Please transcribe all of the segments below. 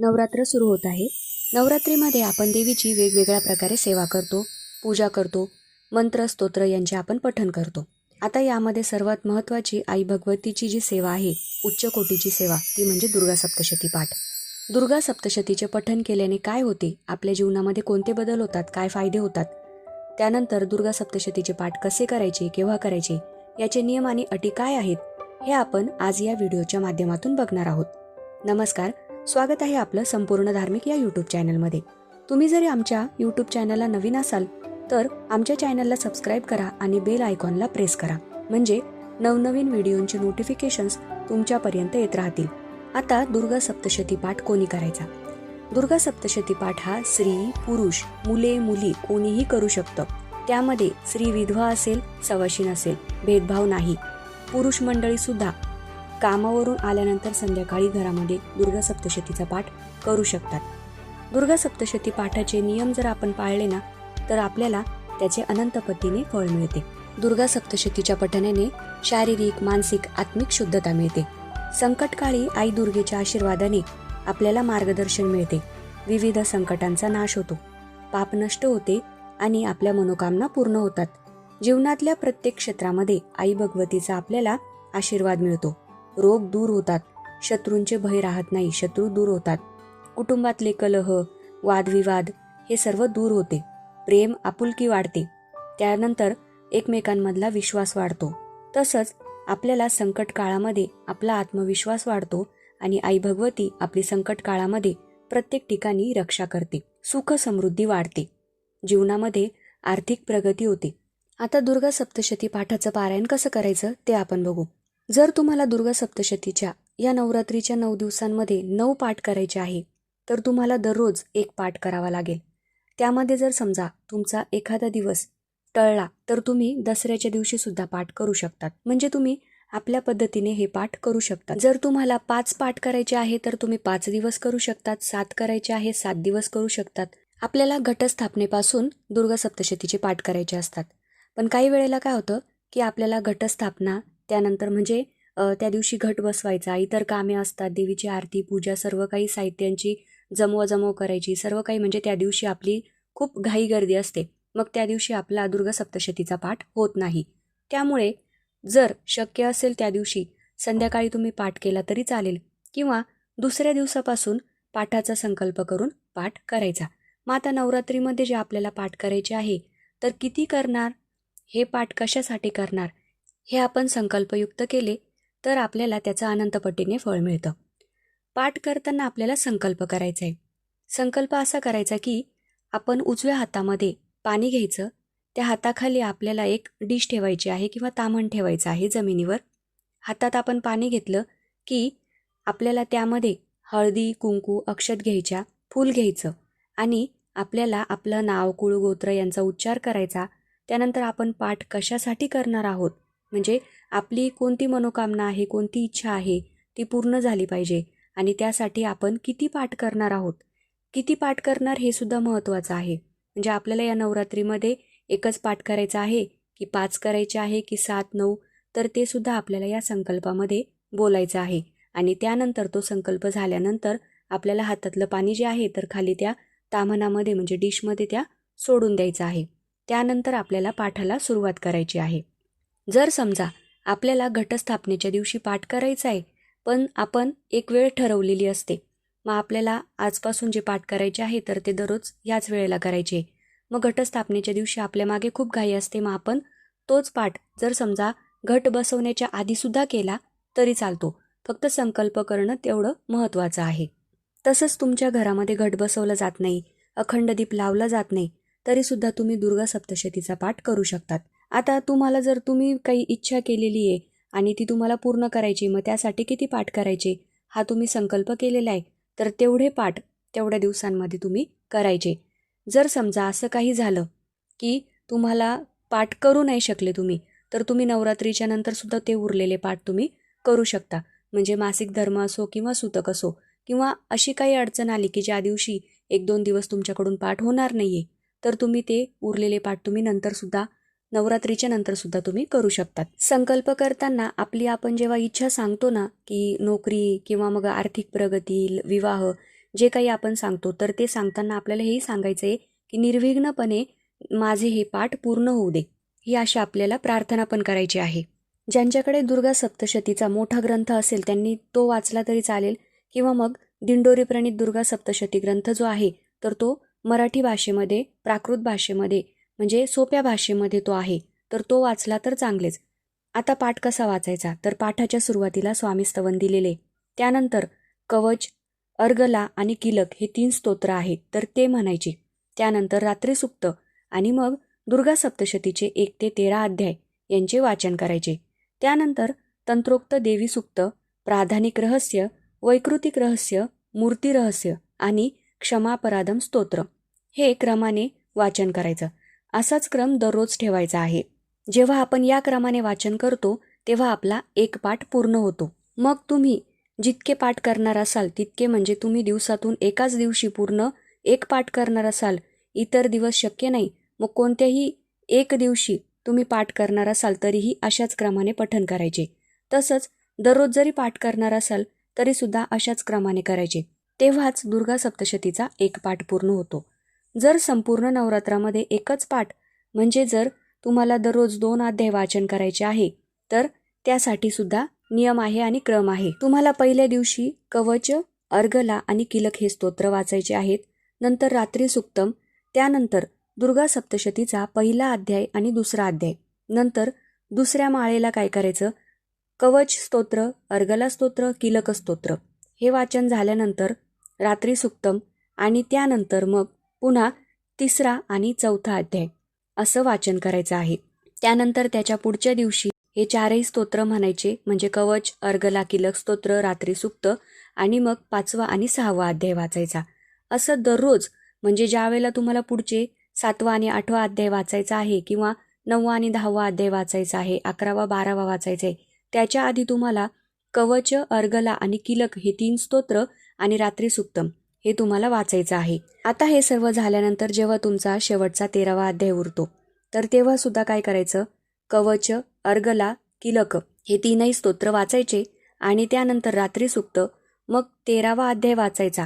नवरात्र सुरू होत आहे. नवरात्रीमध्ये आपण देवीची वेगवेगळ्या प्रकारे सेवा करतो पूजा करतो मंत्र स्तोत्र यांचे आपण पठण करतो. आता यामध्ये सर्वात महत्त्वाची आई भगवतीची जी सेवा आहे उच्च कोटीची सेवा ती म्हणजे दुर्गा सप्तशती पाठ. दुर्गा सप्तशतीचे पठण केल्याने काय होते? आपल्या जीवनामध्ये कोणते बदल होतात? काय फायदे होतात? त्यानंतर दुर्गा सप्तशतीचे पाठ कसे करायचे? केव्हा करायचे? याचे नियम आणि अटी काय आहेत? हे आपण आज या व्हिडिओच्या माध्यमातून बघणार आहोत. नमस्कार स्वागत आहे आपलं संपूर्ण धार्मिक या यूट्यूब चॅनलमध्ये तुम्ही जरी आमच्या यूट्यूब चॅनलला नवीन असाल तर आमच्या चॅनलला सबस्क्राईब करा आणि बेल आयकॉनला प्रेस करा. म्हणजे नवनवीन व्हिडिओंची नोटिफिकेशन्स तुमच्यापर्यंत येत राहतील. आता दुर्गा सप्तशती पाठ कोणी करायचा? दुर्गा सप्तशती पाठ हा स्त्री पुरुष मुले मुली कोणीही करू शकतं. त्यामध्ये स्त्री विधवा असेल सवाशीन असेल भेदभाव नाही. पुरुष मंडळी सुद्धा कामावरून आल्यानंतर संध्याकाळी घरामध्ये दुर्गा सप्तशतीचा पाठ करू शकतात. दुर्गा सप्तशती पाठाचे नियम जर आपण पाळले ना तर आपल्याला त्याचे अनंतपतीने फळ मिळते. दुर्गा सप्तशतीच्या पठणाने शारीरिक मानसिक आत्मिक शुद्धता मिळते. संकटकाळी आई दुर्गेच्या आशीर्वादाने आपल्याला मार्गदर्शन मिळते. विविध संकटांचा नाश होतो. पाप नष्ट होते आणि आपल्या मनोकामना पूर्ण होतात. जीवनातल्या प्रत्येक क्षेत्रामध्ये आई भगवतीचा आपल्याला आशीर्वाद मिळतो. रोग दूर होतात. शत्रूंचे भय राहत नाही शत्रू दूर होतात. कुटुंबातले कलह वादविवाद हे सर्व दूर होते. प्रेम आपुलकी वाढते. त्यानंतर एकमेकांमधला विश्वास वाढतो. तसंच आपल्याला संकट काळामध्ये आपला आत्मविश्वास वाढतो आणि आई भगवती आपली संकट काळामध्ये प्रत्येक ठिकाणी रक्षा करते. सुख समृद्धी वाढते. जीवनामध्ये आर्थिक प्रगती होते. आता दुर्गा सप्तशती पाठाचं पारायण कसं करायचं ते आपण बघू. जर तुम्हाला दुर्गा सप्तशतीच्या या नवरात्रीच्या नऊ दिवसांमध्ये नऊ पाठ करायचे आहे तर तुम्हाला दररोज एक पाठ करावा लागेल. त्यामध्ये जर समजा तुमचा एखादा दिवस टळला तर तुम्ही दसऱ्याच्या दिवशी सुद्धा पाठ करू शकतात. म्हणजे तुम्ही आपल्या पद्धतीने हे पाठ करू शकता जर तुम्हाला पाच पाठ करायचे आहे तर तुम्ही पाच दिवस करू शकतात सात करायचे आहे सात दिवस करू शकतात. आपल्याला घटस्थापनेपासून दुर्गा सप्तशतीचे पाठ करायचे असतात. पण काही वेळेला काय होतं की आपल्याला घटस्थापना त्यानंतर म्हणजे त्या दिवशी घट बसवायचा. इतर कामे असतात देवीची आरती पूजा सर्व काही साहित्यांची जमवाजमव करायची. सर्व काही म्हणजे त्या दिवशी आपली खूप घाई गर्दी असते. मग त्या दिवशी आपला दुर्गा सप्तशतीचा पाठ होत नाही. त्यामुळे जर शक्य असेल त्या दिवशी संध्याकाळी तुम्ही पाठ केला तरी चालेल किंवा दुसऱ्या दिवसापासून पाठाचा संकल्प करून पाठ करायचा. मग आता नवरात्रीमध्ये जे आपल्याला पाठ करायचे आहे तर किती करणार? हे पाठ कशासाठी करणार? हे आपण संकल्पयुक्त केले तर आपल्याला त्याचं अनंतपटीने फळ मिळतं. पाठ करताना आपल्याला संकल्प करायचा आहे संकल्प असा करायचा की आपण उजव्या हातामध्ये पाणी घ्यायचं त्या हाताखाली आपल्याला एक डिश ठेवायची आहे किंवा तामण ठेवायचं आहे जमिनीवर. हातात आपण पाणी घेतलं की आपल्याला त्यामध्ये हळदी कुंकू अक्षत घ्यायच्या फूल घ्यायचं आणि आपल्याला आपलं नाव कुळगोत्र यांचा उच्चार करायचा. त्यानंतर आपण पाठ कशासाठी करणार आहोत? म्हणजे आपली कोणती मनोकामना आहे कोणती इच्छा आहे ती पूर्ण झाली पाहिजे. आणि त्यासाठी आपण किती पाठ करणार आहोत? किती पाठ करणार हे सुद्धा महत्त्वाचं आहे. म्हणजे आपल्याला या नवरात्रीमध्ये एकच पाठ करायचा आहे की पाच करायचे आहे की सात नऊ तर ते सुद्धा आपल्याला या संकल्पामध्ये बोलायचं आहे. आणि त्यानंतर तो संकल्प झाल्यानंतर आपल्याला हातातलं पाणी जे आहे तर खाली त्या तामनामध्ये म्हणजे डिशमध्ये त्या सोडून द्यायचं आहे. त्यानंतर आपल्याला पाठाला सुरुवात करायची आहे. जर समजा आपल्याला घटस्थापनेच्या दिवशी पाठ करायचा आहे पण आपण एक वेळ ठरवलेली असते मग आपल्याला आजपासून जे पाठ करायचे आहे तर ते दररोज याच वेळेला करायचे. मग घटस्थापनेच्या दिवशी आपल्या मागे खूप घाई असते मग आपण तोच पाठ जर समजा घट बसवण्याच्या आधीसुद्धा केला तरी चालतो. फक्त संकल्प करणं तेवढं महत्त्वाचं आहे. तसंच तुमच्या घरामध्ये घट बसवलं जात नाही अखंड दीप लावला जात नाही तरीसुद्धा तुम्ही दुर्गा सप्तशतीचा पाठ करू शकतात. आता तुम्हाला जर तुम्ही काही इच्छा केलेली आहे आणि ती तुम्हाला पूर्ण करायची मग त्यासाठी किती पाठ करायचे? हा तुम्ही संकल्प केलेला आहे. तर तेवढे पाठ तेवढ्या दिवसांमध्ये तुम्ही करायचे. जर समजा असं काही झालं की तुम्हाला पाठ करू नाही शकले तुम्ही तर तुम्ही नवरात्रीच्या नंतरसुद्धा ते उरलेले पाठ तुम्ही करू शकता. म्हणजे मासिक धर्म असो किंवा सुतक असो किंवा अशी काही अडचण आली की ज्या दिवशी एक दोन दिवस तुमच्याकडून पाठ होणार नाही आहे तर तुम्ही ते उरलेले पाठ तुम्ही नंतरसुद्धा नवरात्रीच्या नंतरसुद्धा तुम्ही करू शकतात. संकल्प करताना आपली आपण जेव्हा इच्छा सांगतो ना की नोकरी किंवा मग आर्थिक प्रगती विवाह जे काही आपण सांगतो तर ते सांगताना आपल्याला हेही सांगायचं आहे की निर्विघ्नपणे माझे हे पाठ पूर्ण होऊ दे. ही अशी आपल्याला प्रार्थना पण करायची आहे. ज्यांच्याकडे दुर्गा सप्तशतीचा मोठा ग्रंथ असेल त्यांनी तो वाचला तरी चालेल. किंवा मग दिंडोरी प्रणित दुर्गा सप्तशती ग्रंथ जो आहे तर तो मराठी भाषेमध्ये प्राकृत भाषेमध्ये म्हणजे सोप्या भाषेमध्ये तो आहे तर तो वाचला तर चांगलेच. आता पाठ कसा वाचायचा? तर पाठाच्या सुरुवातीला स्वामी स्तवन दिलेले. त्यानंतर कवच अर्गला आणि किलक हे तीन स्तोत्र आहेत तर ते म्हणायचे. त्यानंतर रात्रीसुक्त आणि मग दुर्गा सप्तशतीचे एक ते तेरा अध्याय यांचे वाचन करायचे. त्यानंतर तंत्रोक्त देवी सुक्त प्राधानिक रहस्य वैकृतिक रहस्य मूर्ती रहस्य आणि क्षमापराधम स्तोत्र. हे क्रमाने वाचन करायचं. असाच क्रम दररोज ठेवायचा आहे. जेव्हा आपण या क्रमाने वाचन करतो तेव्हा आपला एक पाठ पूर्ण होतो. मग तुम्ही जितके पाठ करणार असाल तितके म्हणजे तुम्ही दिवसातून एकाच दिवशी पूर्ण एक पाठ करणार असाल. इतर दिवस शक्य नाही. मग कोणत्याही एक दिवशी तुम्ही पाठ करणार असाल तरीही अशाच क्रमाने पठन करायचे. तसंच दररोज जरी पाठ करणार असाल तरीसुद्धा अशाच क्रमाने करायचे. तेव्हाच दुर्गा सप्तशतीचा एक पाठ पूर्ण होतो. जर संपूर्ण नवरात्रामध्ये एकच पाठ म्हणजे जर तुम्हाला दररोज दोन अध्याय वाचन करायचे आहे तर त्यासाठी सुद्धा नियम आहे आणि क्रम आहे. तुम्हाला पहिल्या दिवशी कवच अर्गला आणि किलक हे स्तोत्र वाचायचे आहेत नंतर रात्री सुक्तम त्यानंतर दुर्गा सप्तशतीचा पहिला अध्याय आणि दुसरा अध्याय. नंतर दुसऱ्या माळेला काय करायचं? कवच स्तोत्र अर्गला स्तोत्र किलक स्तोत्र. हे वाचन झाल्यानंतर रात्री सुक्तम आणि त्यानंतर मग पुन्हा तिसरा आणि चौथा अध्याय. असं वाचन करायचं आहे. त्यानंतर त्याच्या पुढच्या दिवशी हे चारही स्तोत्र म्हणायचे म्हणजे कवच अर्गला किलक स्तोत्र रात्री सुक्त आणि मग पाचवा आणि सहावा अध्याय वाचायचा. असं दररोज म्हणजे ज्या वेळेला तुम्हाला पुढचे सातवा आणि आठवा अध्याय वाचायचा आहे किंवा नववा आणि दहावा अध्याय वाचायचा आहे अकरावा बारावा वाचायचा आहे त्याच्या आधी तुम्हाला कवच अर्गला आणि किलक हे तीन स्तोत्र आणि रात्री सुक्तम. हे तुम्हाला वाचायचं आहे. आता हे सर्व झाल्यानंतर जेव्हा तुमचा शेवटचा तेरावा अध्याय उरतो तर तेव्हा सुद्धा काय करायचं? कवच अर्गला किलक हे तीनही स्तोत्र वाचायचे आणि त्यानंतर रात्री सुक्त मग तेरावा अध्याय वाचायचा.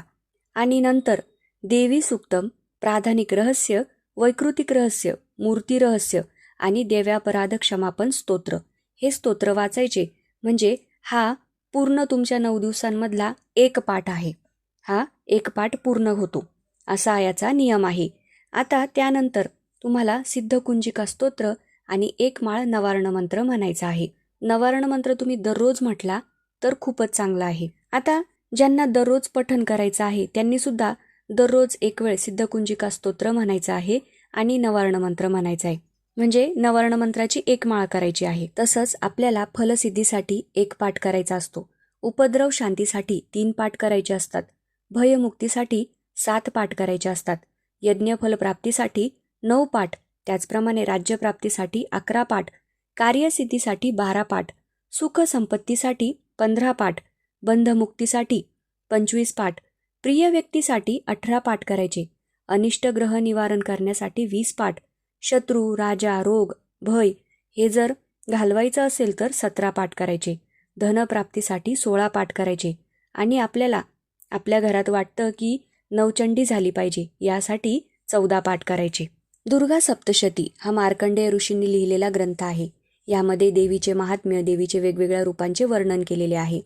आणि नंतर देवी सुक्तम प्राधानिक रहस्य वैकृतिक रहस्य मूर्ती रहस्य आणि देव्यापराध क्षमापन स्तोत्र हे स्तोत्र वाचायचे. म्हणजे हा पूर्ण तुमच्या नऊ दिवसांमधला एक पाठ आहे. हा एक पाठ पूर्ण होतो. असा याचा नियम आहे. आता त्यानंतर तुम्हाला सिद्धकुंजिका स्तोत्र आणि एक माळ नवार्ण मंत्र म्हणायचा आहे. नवार्ण मंत्र तुम्ही दररोज म्हटला तर खूपच चांगला आहे. आता ज्यांना दररोज पठन करायचं आहे त्यांनी सुद्धा दररोज एक वेळ सिद्धकुंजिका स्तोत्र म्हणायचं आहे आणि नवार्ण मंत्र म्हणायचा आहे. म्हणजे नवर्ण मंत्राची एक माळ करायची आहे. तसंच आपल्याला फलसिद्धीसाठी एक पाठ करायचा असतो. उपद्रव शांतीसाठी तीन पाठ करायचे असतात. भयमुक्तीसाठी सात पाठ करायचे असतात. यज्ञफल प्राप्तीसाठी नऊ पाठ त्याचप्रमाणे राज्यप्राप्तीसाठी अकरा पाठ कार्यसिद्धीसाठी बारा पाठ सुखसंपत्तीसाठी पंधरा पाठ बंधमुक्तीसाठी पंचवीस पाठ प्रिय व्यक्तीसाठी अठरा पाठ करायचे अनिष्ट ग्रह निवारण करण्यासाठी वीस पाठ शत्रू राजा रोग भय हे जर घालवायचं असेल तर सतरा पाठ करायचे धनप्राप्तीसाठी सोळा पाठ करायचे आणि आपल्याला आपल्या घरात वाटतं की नवचंडी झाली पाहिजे यासाठी चौदा पाठ करायचे. दुर्गा सप्तशती हा मार्कंडेय ऋषींनी लिहिलेला ग्रंथ आहे. यामध्ये देवीचे महात्म्य देवीचे वेगवेगळ्या रूपांचे वर्णन केलेले आहे.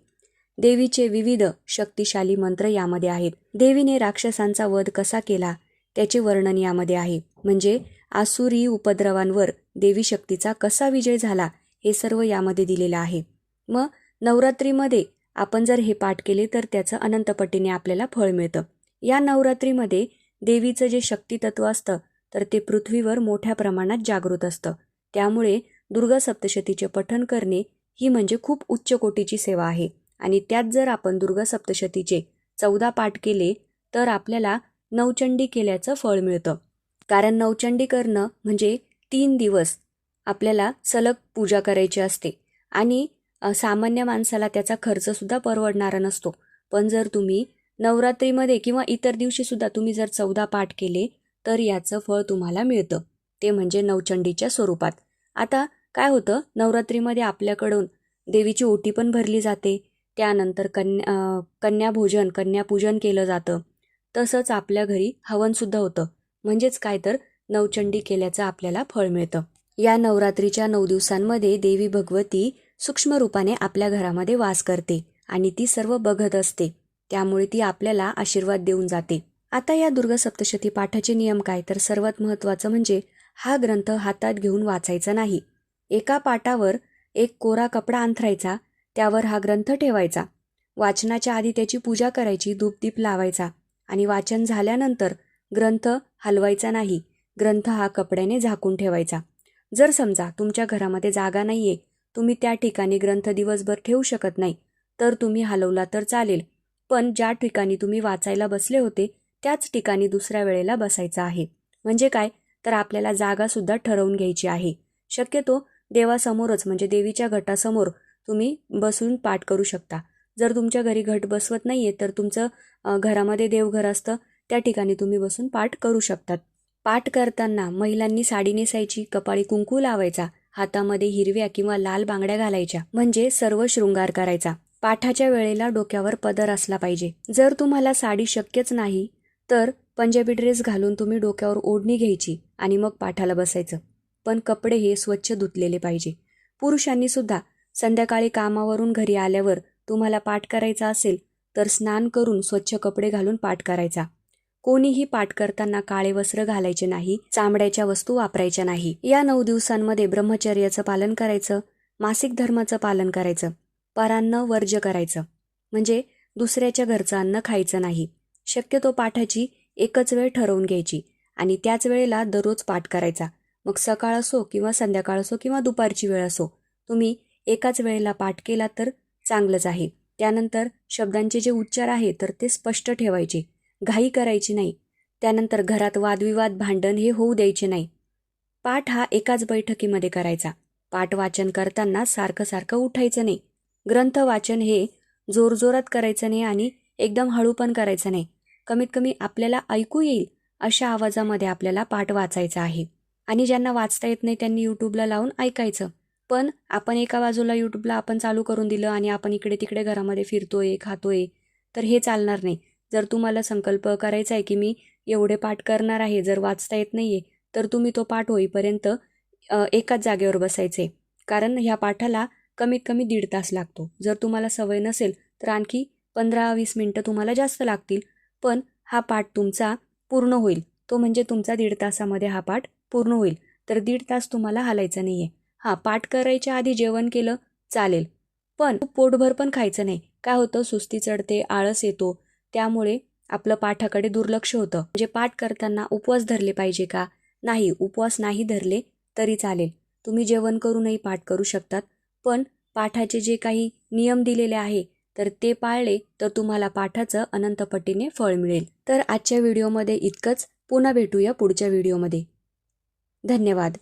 देवीचे विविध शक्तिशाली मंत्र यामध्ये आहेत. देवीने राक्षसांचा वध कसा केला त्याचे वर्णन यामध्ये आहे. म्हणजे आसुरी उपद्रवांवर देवी शक्तीचा कसा विजय झाला हे सर्व यामध्ये दिलेलं आहे. मग नवरात्रीमध्ये आपण जर हे पाठ केले तर त्याचं अनंतपटीने आपल्याला फळ मिळतं. या नवरात्रीमध्ये देवीचं जे शक्तितत्व असतं तर ते पृथ्वीवर मोठ्या प्रमाणात जागृत असतं. त्यामुळे दुर्गा सप्तशतीचे पठण करणे ही म्हणजे खूप उच्च कोटीची सेवा आहे. आणि त्यात जर आपण दुर्गा सप्तशतीचे चौदा पाठ केले तर आपल्याला नवचंडी केल्याचं फळ मिळतं. कारण नवचंडी करणं म्हणजे तीन दिवस आपल्याला सलग पूजा करायची असते. आणि सामान्य माणसाला त्याचा खर्चसुद्धा परवडणारा नसतो. पण जर तुम्ही नवरात्रीमध्ये किंवा इतर दिवशीसुद्धा तुम्ही जर चौदा पाठ केले तर याचं फळ तुम्हाला मिळतं. ते म्हणजे नवचंडीच्या स्वरूपात. आता काय होतं? नवरात्रीमध्ये आपल्याकडून देवीची ओटी पण भरली जाते. त्यानंतर कन्या कन्याभोजन कन्यापूजन केलं जातं. तसंच आपल्या घरी हवनसुद्धा होतं. म्हणजेच काय तर? नवचंडी केल्याचं आपल्याला फळ मिळतं. या नवरात्रीच्या नऊ दिवसांमध्ये देवी भगवती सूक्ष्म रूपाने आपल्या घरामध्ये वास करते आणि ती सर्व बघत असते. त्यामुळे ती आपल्याला आशीर्वाद देऊन जाते. आता या दुर्गा सप्तशती पाठाचे नियम काय? तर सर्वात महत्त्वाचं म्हणजे हा ग्रंथ हातात घेऊन वाचायचा नाही. एका पाटावर एक कोरा कपडा अंथरायचा त्यावर हा ग्रंथ ठेवायचा. वाचनाच्या आधी त्याची पूजा करायची धूपदीप लावायचा आणि वाचन झाल्यानंतर ग्रंथ हलवायचा नाही. ग्रंथ हा कपड्याने झाकून ठेवायचा. जर समजा तुमच्या घरामध्ये जागा नाहीये तुम्ही त्या ठिकाणी ग्रंथ दिवसभर ठेवू शकत नाही तर तुम्ही हलवला तर चालेल. पण ज्या ठिकाणी तुम्ही वाचायला बसले होते त्याच ठिकाणी दुसऱ्या वेळेला बसायचं आहे. म्हणजे काय? तर आपल्याला जागासुद्धा ठरवून घ्यायची आहे. शक्यतो देवासमोरच म्हणजे देवीच्या घटासमोर तुम्ही बसून पाठ करू शकता. जर तुमच्या घरी घट बसवत नाही आहे तर तुमचं घरामध्ये देवघर असतं त्या ठिकाणी तुम्ही बसून पाठ करू शकतात. पाठ करताना महिलांनी साडी नेसायची कपाळी कुंकू लावायचा हातामध्ये हिरव्या किंवा लाल बांगड्या घालायच्या म्हणजे सर्व शृंगार करायचा. पाठाच्या वेळेला डोक्यावर पदर असला पाहिजे. जर तुम्हाला साडी शक्यच नाही तर पंजाबी ड्रेस घालून तुम्ही डोक्यावर ओढणी घ्यायची आणि मग पाठाला बसायचं. पण कपडे हे स्वच्छ धुतलेले पाहिजे. पुरुषांनी सुद्धा संध्याकाळी कामावरून घरी आल्यावर तुम्हाला पाठ करायचा असेल तर स्नान करून स्वच्छ कपडे घालून पाठ करायचा. कोणीही पाठ करताना काळे वस्त्र घालायचे नाही चामड्याच्या वस्तू वापरायच्या नाही. या नऊ दिवसांमध्ये ब्रह्मचर्याचं पालन करायचं मासिक धर्माचं पालन करायचं परान्न वर्ज्य करायचं. म्हणजे दुसऱ्याच्या घरचं अन्न खायचं नाही. शक्यतो पाठाची एकच वेळ ठरवून घ्यायची आणि त्याच वेळेला दररोज पाठ करायचा. मग सकाळ असो किंवा संध्याकाळ असो किंवा दुपारची वेळ असो तुम्ही एकाच वेळेला पाठ केला तर चांगलंच आहे. त्यानंतर शब्दांचे जे उच्चार आहे तर ते स्पष्ट ठेवायचे. घाई करायची नाही. त्यानंतर घरात वादविवाद भांडण हे होऊ द्यायचे नाही. पाठ हा एकाच बैठकीमध्ये करायचा. पाठ वाचन करताना सारखं सारखं उठायचं नाही. ग्रंथ वाचन हे जोरजोरात करायचं नाही आणि एकदम हळू पण करायचं नाही. कमीत कमी आपल्याला ऐकू येईल अशा आवाजामध्ये आपल्याला पाठ वाचायचा आहे. आणि ज्यांना वाचता येत नाही त्यांनी यूट्यूबला लावून ऐकायचं. पण आपण एका बाजूला यूट्यूबला आपण चालू करून दिलं आणि आपण इकडे तिकडे घरामध्ये फिरतोय खातोय तर हे चालणार नाही. जर तुम्हाला संकल्प करायचा आहे की मी एवढे पाठ करणार आहे जर वाचता येत नाही आहे तर तुम्ही तो पाठ होईपर्यंत एकाच जागेवर बसायचे. कारण ह्या पाठाला कमीत कमी दीड तास लागतो. जर तुम्हाला सवय नसेल तर आणखी पंधरा वीस मिनटं तुम्हाला जास्त लागतील. पण हा पाठ तुमचा पूर्ण होईल. तो म्हणजे तुमचा दीड तासामध्ये हा पाठ पूर्ण होईल. तर दीड तास तुम्हाला हलायचा नाही आहे हां पाठ करायच्या आधी जेवण केलं चालेल. पण पोटभर पण खायचं नाही. काय होतं सुस्ती चढते आळस येतो त्यामुळे आपलं पाठाकडे दुर्लक्ष होतं. म्हणजे पाठ करताना उपवास धरले पाहिजे का? नाही उपवास नाही धरले तरी चालेल. तुम्ही जेवण करूनही पाठ करू शकतात. पण पाठाचे जे काही नियम दिलेले आहे तर ते पाळले तर तुम्हाला पाठाचं अनंतपटीने फळ मिळेल. तर आजच्या व्हिडिओमध्ये इतकंच. पुन्हा भेटूया पुढच्या व्हिडिओमध्ये. धन्यवाद.